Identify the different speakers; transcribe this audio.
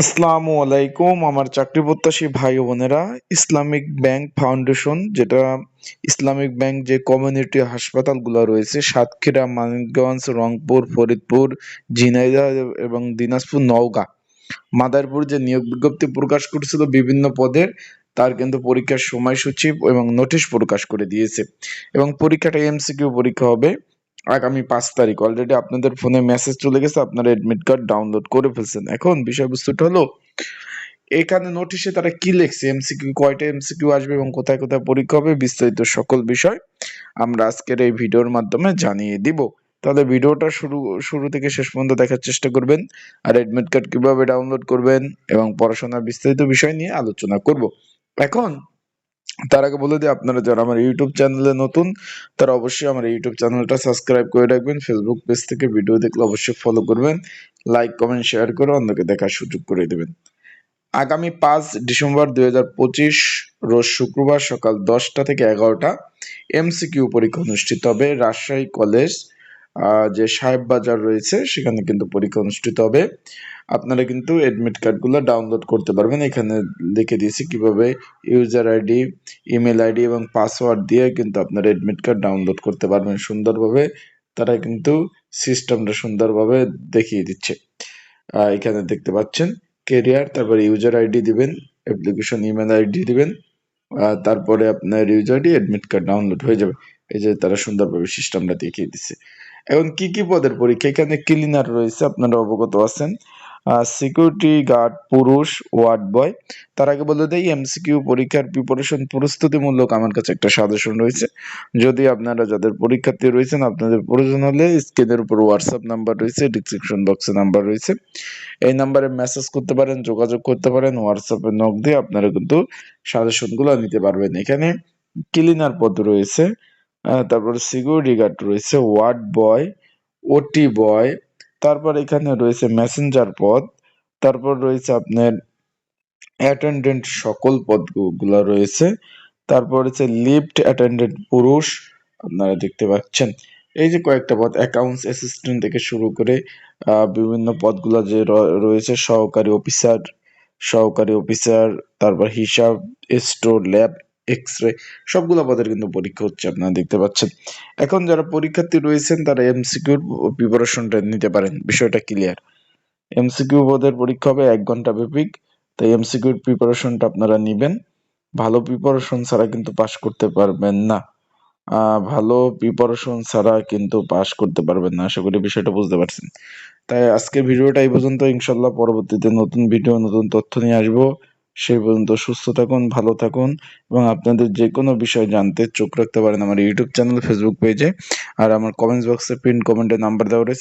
Speaker 1: আসসালামু আলাইকুম, আমার চাকরি প্রত্যাশী ভাই বোনেরা। ইসলামিক ব্যাংক ফাউন্ডেশন, যেটা ইসলামিক ব্যাংক যে কমিউনিটি হাসপাতালগুলো রয়েছে, সাতক্ষীরা, মানিকগঞ্জ, রংপুর, ফরিদপুর, ঝিনাইদহ এবং দিনাজপুর, নওগাঁ। মাদারপুর যে নিয়োগ বিজ্ঞপ্তি প্রকাশ করেছিল বিভিন্ন পদের, তার কিন্তু পরীক্ষার সময়সূচি এবং নোটিশ প্রকাশ করে দিয়েছে। এবং পরীক্ষাটা এমসিকিউ পরীক্ষা হবে। আগামী পাঁচ তারিখ অলরেডি আপনাদের ফোনে মেসেজ চলে গেছে, আপনারা এডমিট কার্ড ডাউনলোড করে ফেলছেন। এখন বিষয়বস্তুটা হলো, এখানে নোটিশে তারা কি লিখছে? এমসিকিউ কয়টা এমসিকিউ আসবে এবং কোথায় কোথায় পরীক্ষা হবে, বিস্তারিত সকল বিষয় আমরা আজকের এই ভিডিওর মাধ্যমে জানিয়ে দিব। তাহলে ভিডিওটা শুরু শুরু থেকে শেষ পর্যন্ত দেখার চেষ্টা করবেন, আর এডমিট কার্ড কীভাবে ডাউনলোড করবেন এবং পড়াশোনার বিস্তারিত বিষয় নিয়ে আলোচনা করব। এখন তার আগে বলে দিই, আপনারা যারা আমার ইউটিউব চ্যানেলে নতুন, তারা অবশ্যই আমার ইউটিউব চ্যানেলটা সাবস্ক্রাইব করে রাখবেন। ফেসবুক পেজ থেকে ভিডিও দেখলে অবশ্যই ফলো করবেন। লাইক কমেন্ট শেয়ার করে অন্যকে দেখার সুযোগ করে দেবেন। আগামী পাঁচ ডিসেম্বর দুই হাজার পঁচিশ, রোজ শুক্রবার সকাল দশটা থেকে এগারোটা এমসিকিউ পরীক্ষা অনুষ্ঠিত হবে রাজশাহী কলেজ যে সাহেব বাজার রয়েছে, সেখানে কিন্তু পরীক্ষা অনুষ্ঠিত হবে। আপনারা কিন্তু এডমিট কার্ডগুলো ডাউনলোড করতে পারবেন। এখানে লিখে দিয়েছি কীভাবে ইউজার আইডি ইমেল আইডি এবং পাসওয়ার্ড দিয়ে কিন্তু আপনারা এডমিট কার্ড ডাউনলোড করতে পারবেন সুন্দরভাবে। তারা কিন্তু সিস্টেমটা সুন্দরভাবে দেখিয়ে দিচ্ছে। এখানে দেখতে পাচ্ছেন কেরিয়ার তারপরে ইউজার আইডি দিবেন অ্যাপ্লিকেশন ইমেল আইডি দিবেন তারপরে আপনার user ID admit card download হয়ে যাবে। এই যে তারা সুন্দরভাবে সিস্টেমটা দেখিয়ে দিচ্ছে। এখন কি কি পদের পরীক্ষা? এখানে ক্লিনার রয়েছে, আপনারা অবগত আছেন। সিকিউরিটি গার্ড পুরুষ ওয়ার্ড বয় তার আগে বলে দেই এমসিকিউ পরীক্ষার প্রিপারেশন প্রস্তুতিমূলক আমার কাছে একটা সাজেশন রয়েছে। যদি আপনারা যাদের পরীক্ষার্থী রয়েছেন, আপনাদের প্রয়োজন হলে স্ক্রিনের উপর হোয়াটসঅ্যাপ নাম্বার রয়েছে ডিসক্রিপশন বক্সে নাম্বার রয়েছে। এই নাম্বারে মেসেজ করতে পারেন, যোগাযোগ করতে পারেন হোয়াটসঅ্যাপে নক দিয়ে আপনারা কিন্তু সাজেশনগুলো নিতে পারবেন। এখানে ক্লিনার পদ রয়েছে। তারপর সিকিউরিটি গার্ড রয়েছে ওয়ার্ড বয় ওটি বয় তারপর এখানে রয়েছে মেসেঞ্জার পদ, তারপর রয়েছে আপনার অ্যাটেন্ডেন্ট সকল পদগুলো রয়েছে, তারপর হচ্ছে লিফট অ্যাটেন্ডেন্ট পুরুষ, আপনারা দেখতে পাচ্ছেন। এই যে কয়েকটা পদ অ্যাকাউন্টস অ্যাসিস্ট্যান্ট থেকে শুরু করে বিভিন্ন পদগুলো যে রয়েছে, সহকারী অফিসার সহকারী অফিসার তারপর হিসাব স্টোর ল্যাব এক্স রে সবগুলো পদের কিন্তু পরীক্ষা হচ্ছে, আপনারা দেখতে পাচ্ছেন। এখন যারা পরীক্ষার্থী রয়েছেন, তারা এমসিকিউর প্রিপারেশনটা নিতে পারেন, বিষয়টা ক্লিয়ার এমসিকিউ পদের পরীক্ষা হবে এক ঘণ্টা ব্যাপিক তাই এমসিকিউর প্রিপারেশনটা আপনারা নিবেন। ভালো প্রিপারেশন ছাড়া কিন্তু পাশ করতে পারবেন না। ভালো প্রিপারেশন ছাড়া কিন্তু পাশ করতে পারবেন না, আশা করি বিষয়টা বুঝতে পারছেন। তাই আজকের ভিডিওটা এই পর্যন্ত ইনশাল্লাহ পরবর্তীতে নতুন ভিডিও নতুন তথ্য নিয়ে আসব। সেই পর্যন্ত সুস্থ থাকুন, ভালো থাকুন এবং আপনাদের যে কোনো বিষয় জানতে চোখ রাখতে পারেন আমার ইউটিউব চ্যানেল ফেসবুক পেজে আর আমার কমেন্টস বক্সে পিন কমেন্টে নাম্বার দেওয়া রয়েছে।